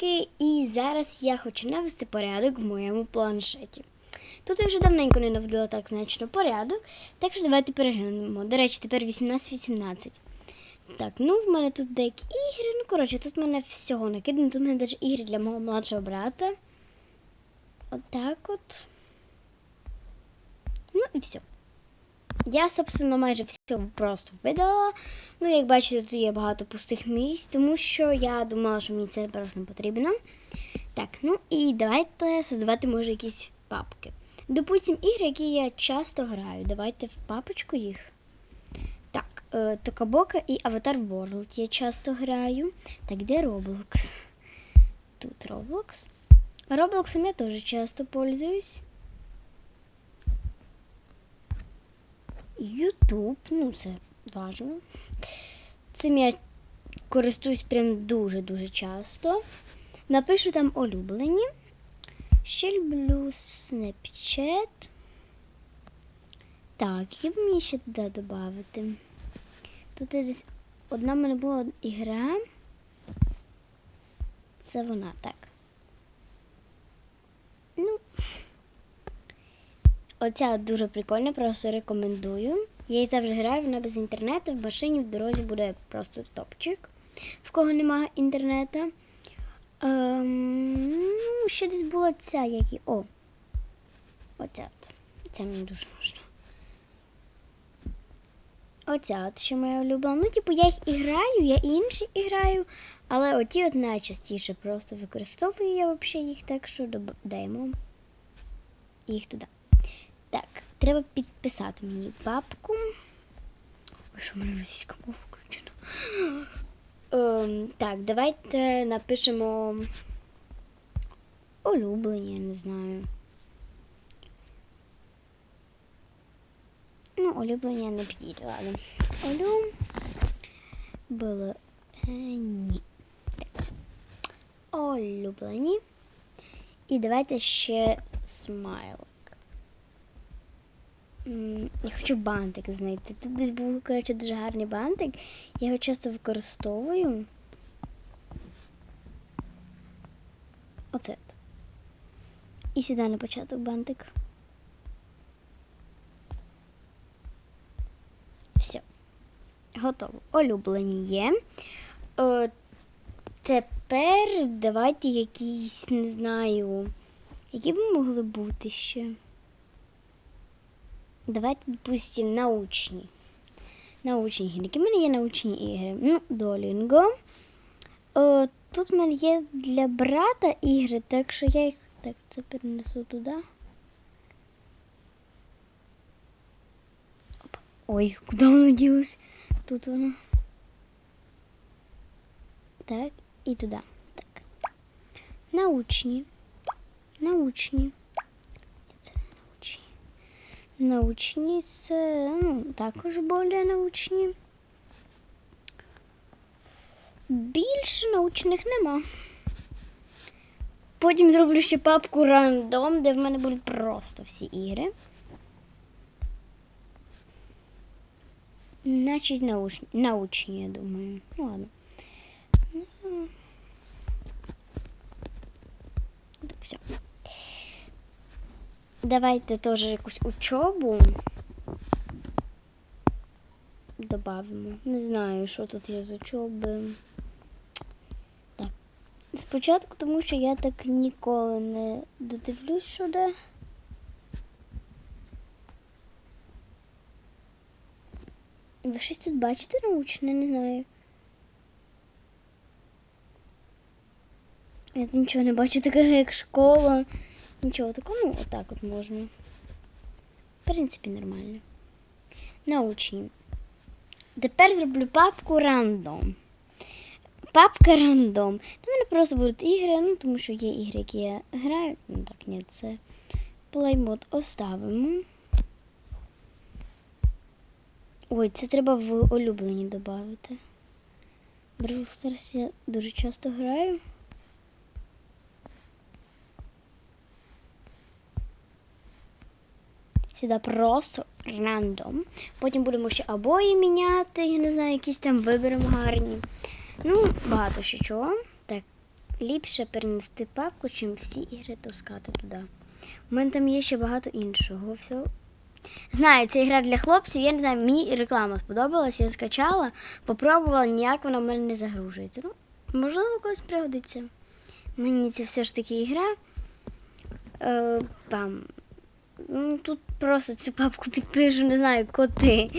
зайки, і зараз я хочу навести порядок в моєму планшеті. Тут я вже давненько не наводила так значно порядок, так що давайте переглянемо. До речі, тепер 18-18. Так, ну в мене тут деякі ігри. Ну, коротше, тут в мене всього накидано. Тут в мене навіть ігри для мого младшого брата. Отак от. Ну і все. Я, собственно, майже все просто видала. Ну, як бачите, тут є багато пустих місць, тому що я думала, що мені це просто не потрібно. Так, ну і давайте создавати, може, якісь папки. Допустим, ігри, які я часто граю. Давайте в папочку їх. Так, е, Токабока і Avatar World я часто граю. Так, де Roblox? Тут Roblox. Роблоксом я теж часто пользуюсь. Ютуб, ну це важливо. Цим я користуюсь прям дуже-дуже часто. Напишу там улюблені. Ще люблю Snapchat. Так, які б мені ще туди додати? Тут десь одна в мене була ігра. Це вона, так. Ну, оця дуже прикольна, просто рекомендую. Я її завжди граю, вона без інтернету, в машині, в дорозі буде просто топчик, в кого немає інтернету. Ем, ну, ще десь була ця, які. О! Оця от. Ця мені дуже нужна. Оця от моя улюблена. Ну, типу, я їх і граю, я інші і граю, але оті от найчастіше просто використовую я взагалі їх, так що додаємо їх туди. Так, треба підписати мені папку. Ой, що в мене російська мова включена. Ем, так, давайте напишемо улюблені, я не знаю. Ну, улюблення не підійде, ладно. Олю. Було. Ні. Так. Улюблені. І давайте ще смайлик. Я хочу бантик знайти. Тут десь був, коротше, дуже гарний бантик. Я його часто використовую. Оце. І сюди на початок бантик. Все. Готово. Улюблені є. Е, тепер давайте якісь, не знаю, які б могли бути ще. Давайте, допустим, научні. Научні ігри. В мене є научні ігри? Ну, Долінго. Е, тут в мене є для брата ігри, так що я їх так це перенесу туди. Ой, куди воно ділось? Тут воно. Так, і туди. Так. Научні. Научні. Научні. Це ну, також более научні. Більше научних нема. Потім зроблю ще папку рандом, де в мене будуть просто всі ігри. Значить, научні, научні, я думаю. Ну ладно. Ну, все. Давайте теж якусь учобу добавимо. Не знаю, що тут є з учоби. Так. Спочатку, тому що я так ніколи не додивлюсь, де. Ви щось тут бачите научне, не знаю. Я тут нічого не бачу, такого як школа. Нічого такого, ну отак от можна. В принципі, нормально. Научні. Тепер зроблю папку рандом. Папка рандом. Там мене просто будуть ігри, ну тому що є ігри, які я граю. Ну так, ні, це плеймод оставимо. Ой, це треба в улюблені додати. Brawl Stars я дуже часто граю. Сюди просто рандом. Потім будемо ще обої міняти, я не знаю, якісь там виберемо гарні. Ну, багато ще чого. Так, ліпше перенести папку, чим всі ігри таскати туди. У мене там є ще багато іншого всього. Знаю, це ігра для хлопців. Я не знаю, мені реклама сподобалась, я скачала, попробувала, ніяк вона в мене не загружується. Ну, можливо, колись пригодиться. Мені це все ж таки ігра. Е, там. Ну, тут просто цю папку підпишу, не знаю, коти.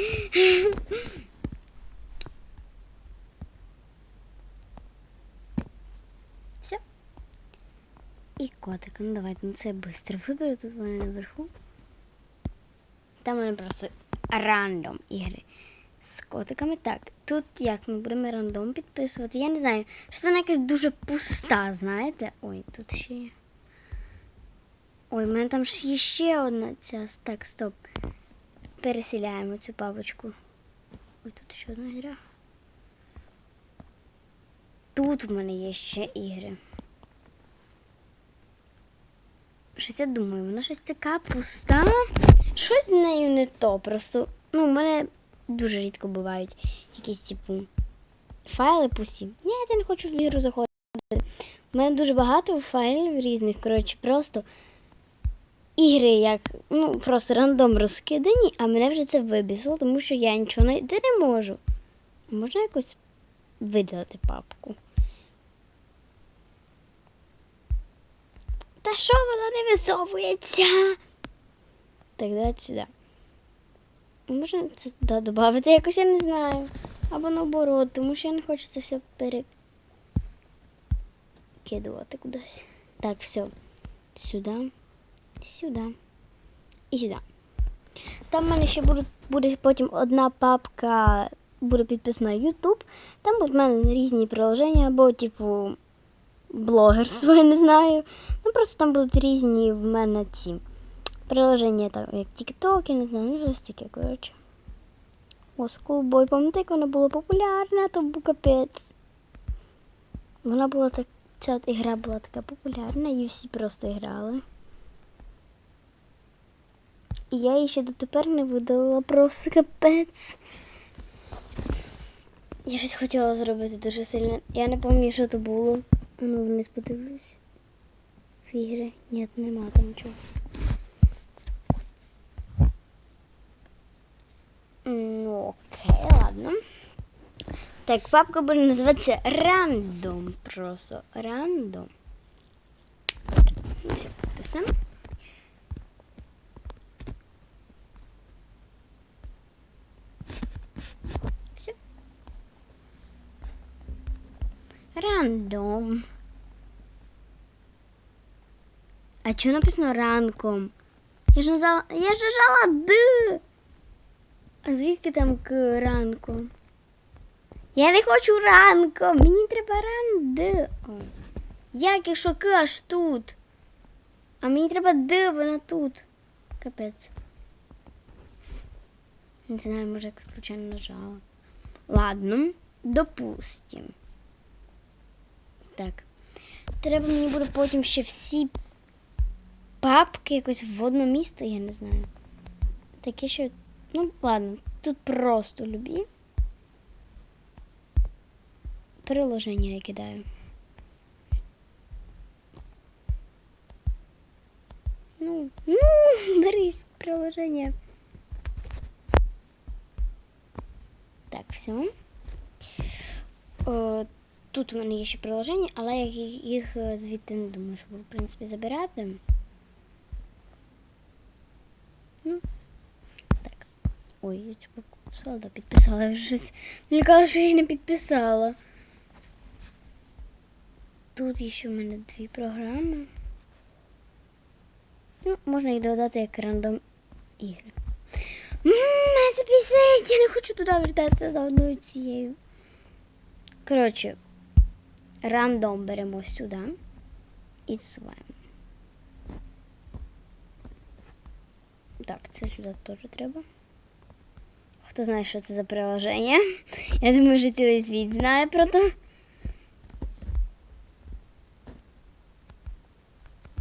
Все. І котик. Ну давайте, ну це швидко виберу, тут вони наверху. Там вони просто рандом ігри з котиками. Так, тут як ми будемо рандом підписувати. Я не знаю, щось вона якась дуже пуста, знаєте? Ой, тут ще є. Ой, в мене там ж є ще одна ця. Так, стоп. Переселяємо цю папочку. Ой, тут ще одна гра. Тут в мене є ще ігри. Щось я думаю, вона щось така пуста. Щось з нею не то. Просто, ну, в мене дуже рідко бувають якісь типу файли пусті. Ні, я не хочу в ігру заходити. У мене дуже багато файлів різних, коротше, просто ігри як, ну, просто рандом розкидані, а мене вже це вибісило, тому що я нічого знайти не можу. Можна якось видалити папку. Та що вона не висовується? Так, давайте сюди. Можна це туди додати якось, я не знаю. Або наоборот, тому що я не хочу це все перекидувати кудись. Так, все. Сюди, сюди і сюди. Там в мене ще буде, буде потім одна папка, буде підписана YouTube. Там будуть в мене різні приложення, або, типу, блогерство, я не знаю. Ну, просто там будуть різні в мене ці приложення, там, як TikTok, я не знаю, ну щось таке, коротше. О, Schoolboy, пам'ятаєте, як вона була популярна, то був капець. Вона була так, ця от ігра була така популярна, і всі просто грали. І я її ще дотепер не видалила просто капець. Я щось хотіла зробити дуже сильно. Я не пам'ятаю, що то було. Ну вниз подивлюсь. В ігри. Ні, нема там нічого. Ну, окей, ладно. Так, папка буде називатися рандом. Просто рандом. Ну, все, підписуємо. Все. Рандом. А чого написано ранком? Я ж нажала, я ж нажала Д. А звідки там к ранку? Я не хочу ранком, мені треба рандо. Як якщо к аж тут? А мені треба Д, вона тут. Капець. Не знаю, може як случайно нажала. Ладно, допустим. Так. Треба мені буде потім ще всі папки якось в одне місто, я не знаю. Таке що. Ну, ладно, тут просто любі. Приложення я кидаю. Ну, ну, берись, приложення. Так, все. О, тут у мене є ще приложення, але я їх, їх е, звідти не думаю, що буду, в принципі, забирати. Ну, так. Ой, я папку підписала, да, підписала я щось. Мені казали, що я не підписала. Тут ще в мене дві програми. Ну, можна їх додати як рандом ігри. Ммм, це пісень, я не хочу туди вертатися за одною цією. Коротше, рандом беремо сюди і зсуваємо. Так, це сюди теж треба. Хто знає, що це за приложення? Я думаю, що цілий світ знає про то.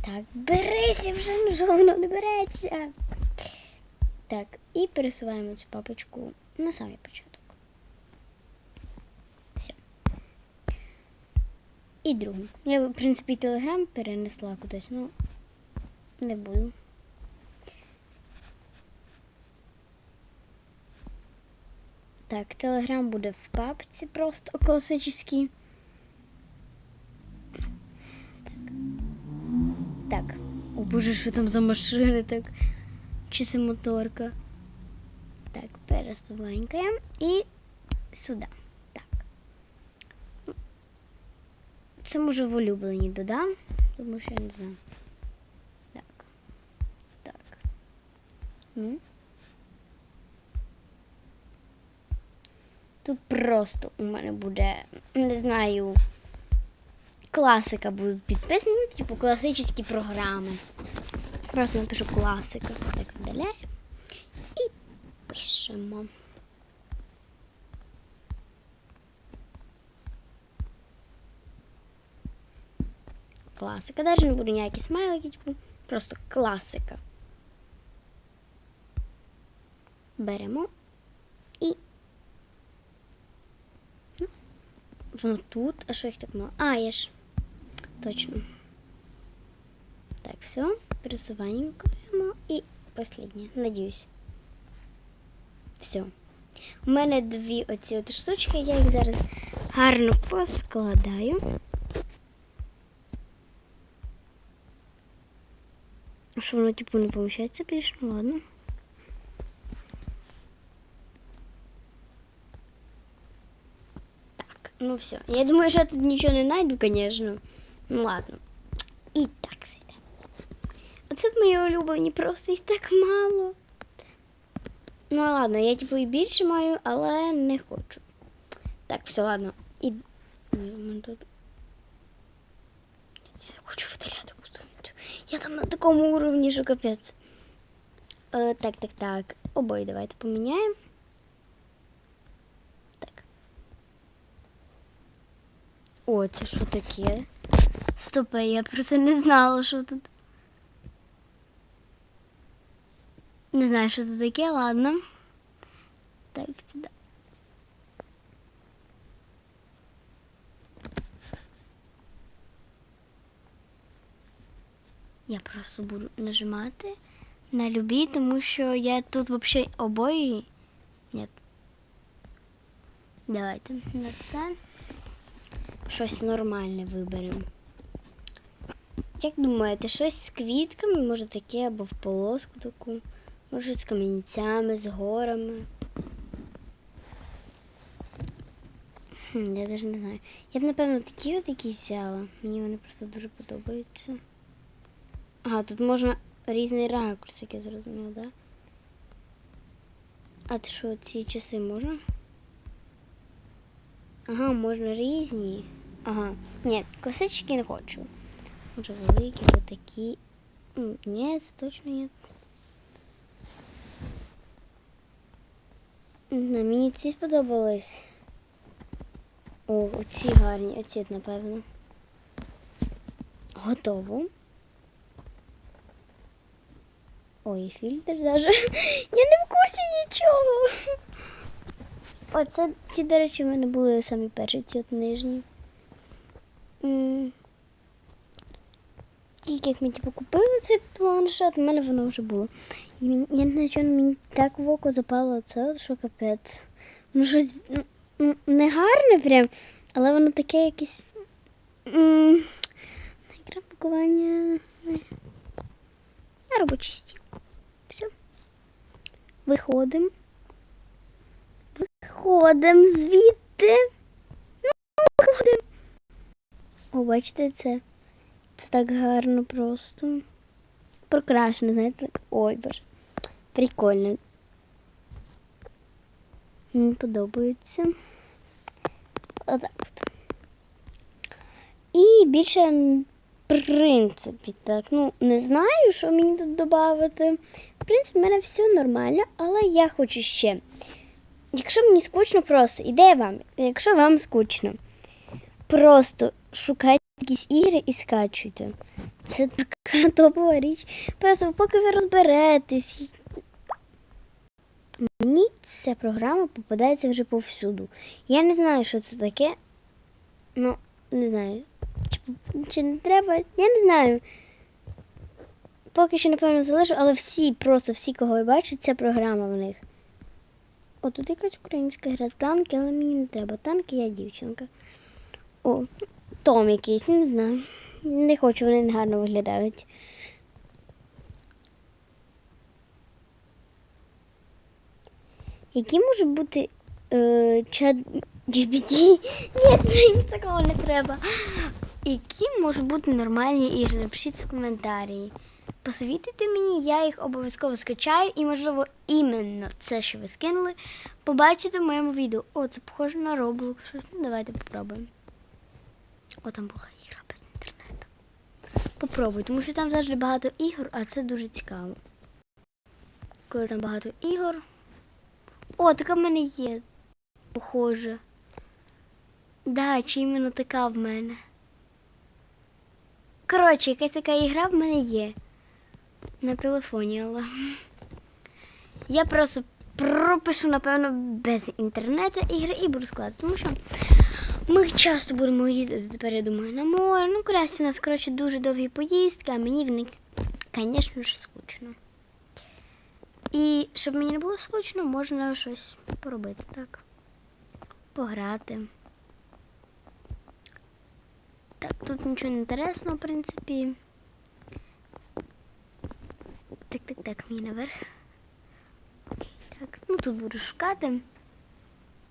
Так, берися вже, ну не береться. Так, і пересуваємо цю папочку на самий початок. Все. і другу. Я, в принципі, телеграм перенесла кудись, ну не буду. Так, телеграм буде в папці просто класичний. Так. О боже, що там за машини так? Чи це моторка? Так, пересуванькаємо і сюди. Так. Це може в улюблені додам, тому що я не знаю. Так. Так. Тут просто у мене буде, не знаю, класика будуть підписані, типу класичні програми. Просто напишу класика. Так, видаляємо. І пишемо. Класика. Навіть не буду ніякі смайлики, типу, просто класика. Беремо і. Ну, Воно тут. А що їх так мало? А, я ж. Точно. Так, все. Пересуванькуємо. І останнє. Надіюсь. Все. У мене дві оці от штучки, я їх зараз гарно поскладаю. А що воно типу не виходить більше? Ну ладно. Так, все. Я думаю, що я тут нічого не знайду, звісно. Ну ладно. І так сюди. Оце мої улюблені, просто їх так мало. Ну ладно, я типу і більше маю, але не хочу. Так, все, ладно. І. Тут. Я хочу видаляти кусочку. Я там на такому уровні, що капець. Е, так, так, так. Обоє давайте поміняємо. О, це що таке? Стопе, я про це не знала, що тут. Не знаю, що це таке, ладно. Так, сюди. Я просто буду нажимати на любі, тому що я тут взагалі обоє. Ні. Давайте на це щось нормальне виберемо. Як думаєте, щось з квітками, може таке або в полоску таку, може з камінцями, з горами. Хм, я навіть не знаю. Я б, напевно, такі от якісь взяла. Мені вони просто дуже подобаються. Ага, тут можна різний ракурс, як я зрозуміла, так? Да? А ти що, ці часи можна? Ага, можна різні. Ага. Ні, класичні не хочу. Може великі, вот такі. Ні, це точно ні. Не мені ці сподобались. О, оці гарні, оці, напевно. Готово. Ой, фільтр даже. Я не в курсі нічого. Оце ці, до речі, в мене були самі перші, ці от нижні. Тільки як ми типу, купили цей планшет, в мене воно вже було. І мені, я не знаю, мені так в око запало це, що капець. Воно щось ну, не гарне прям, але воно таке якесь. м, На екран пакування. На робочий стіл. Все. Виходимо. Виходимо звідти. Ну, виходимо. О, бачите це? Це так гарно просто. Прокрашено, знаєте. Ой, боже. Прикольно. Мені подобається. Отак от. І більше, в принципі, так. Ну, не знаю, що мені тут додати. В принципі, в мене все нормально, але я хочу ще. Якщо мені скучно, просто ідея вам, якщо вам скучно, просто шукайте якісь ігри і скачуйте. Це така топова річ. Просто поки ви розберетесь. Мені ця програма попадається вже повсюду. Я не знаю, що це таке. Ну, не знаю. чи не треба, я не знаю. Поки що, напевно, залежу, але всі, просто всі, кого я бачу, ця програма в них. О, тут якась українська гра танки, але мені не треба. Танки, я дівчинка. О, Том якийсь, не знаю. Не хочу, вони не гарно виглядають. Які можуть бути е, чат GPT? Ні, мені такого не треба. Які можуть бути нормальні ігри? Напишіть в коментарі. Посовітуйте мені, я їх обов'язково скачаю і, можливо, іменно це, що ви скинули, побачите в моєму відео. О, це похоже на Roblox щось. Ну, давайте попробуємо. О, там була ігра без інтернету. Попробуй, тому що там завжди багато ігор, а це дуже цікаво. Коли там багато ігор. О, така в мене є. Похоже. Да, чи іменно така в мене. Коротше, якась така ігра в мене є. На телефоні, але. Я просто пропишу, напевно, без інтернету ігри і буду складати, тому що ми часто будемо їздити тепер, я думаю, на море. Ну, краще у нас, коротше, дуже довгі поїздки, а мені в них, звісно ж, скучно. І щоб мені не було скучно, можна щось поробити, так? Пограти. Так, тут нічого не інтересного, в принципі. Так, так, так, мені наверх. Окей, так. Ну тут буду шукати.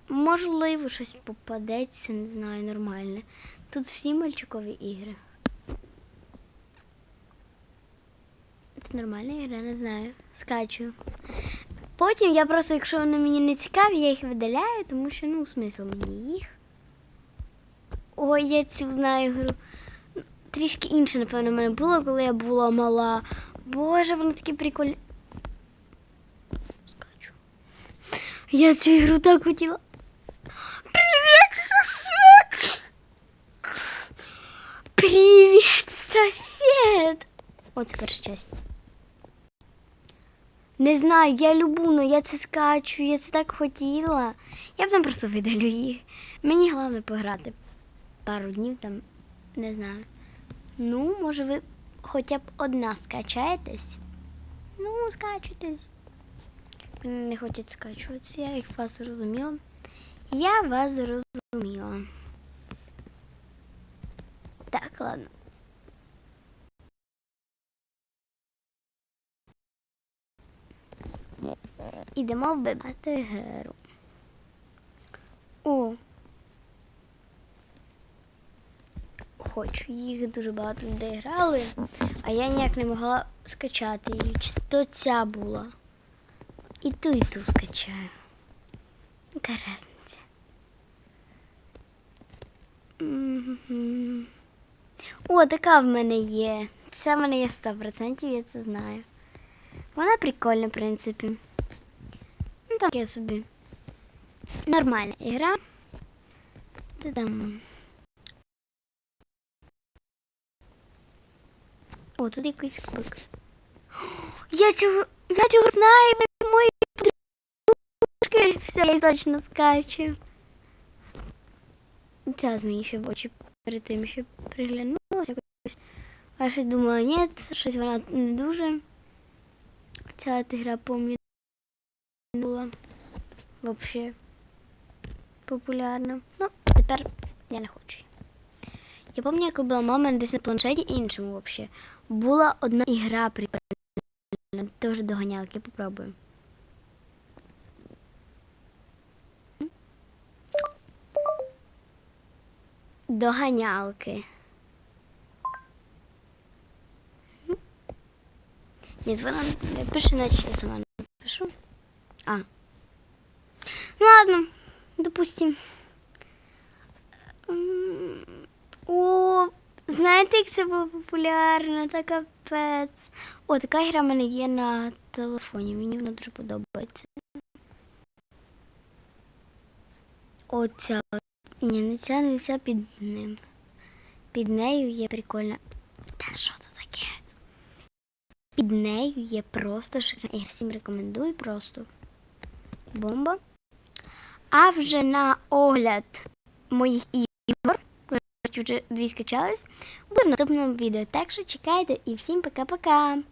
Можливо, щось попадеться, не знаю, нормальне. Тут всі мальчикові ігри. Це нормальна ігра, не знаю. Скачую. Потім я просто, якщо вони мені не цікаві, я їх видаляю, тому що, ну, смисл мені їх. Ой, я цю знаю гру. Трішки інше, напевно, в мене було, коли я була мала. Боже, воно такі прикольні. Скачу. Я цю ігру так хотіла. Привіт, сосед! Привіт, сосед! Оце перша часть. Не знаю, я любу, але я це скачу, я це так хотіла. Я б там просто видалю їх. Мені головне пограти пару днів там, не знаю. Ну, може, ви хоча б одна скачаєтесь? Ну, скачуйтесь. Вони не хочуть скачуватися, я їх вас зрозуміла. Я вас зрозуміла. Ладно. Ідемо вбивати геру. О. Хочу. Їх дуже багато людей грали, а я ніяк не могла скачати її. Чи то ця була. І ту, і ту скачаю. Яка О, така в мене є. Це в мене є 100%, я це знаю. Вона прикольна, в принципі. Ну, так я собі. Нормальна ігра. Там. О, тут якийсь кубик. Я цього, я цього знаю, мої подружки. Все, я точно скачу. Ця мені ще в очі перед тим, що приглянулася якось. А ще думала, ні, щось вона не дуже. Ця гра була взагалі популярна. Ну, тепер я не хочу. Я пам'ятаю, коли була мама десь на планшеті іншому взагалі. Була одна ігра прикольна. Теж доганялки, попробуємо. Доганялки. Ні, вона не пише, наче я сама не пишу. А. Ну ладно, допустим. О, знаєте, як це було популярно, та капець. О, така гра в мене є на телефоні. Мені вона дуже подобається. Оця. Ні, не ця, не ця під ним. Під нею є прикольна. Та що це таке? Під нею є просто шикарна. Я всім рекомендую просто. Бомба. А вже на огляд моїх ігор, вже дві скачались. Буде в наступному відео. Так що чекайте і всім пока-пока.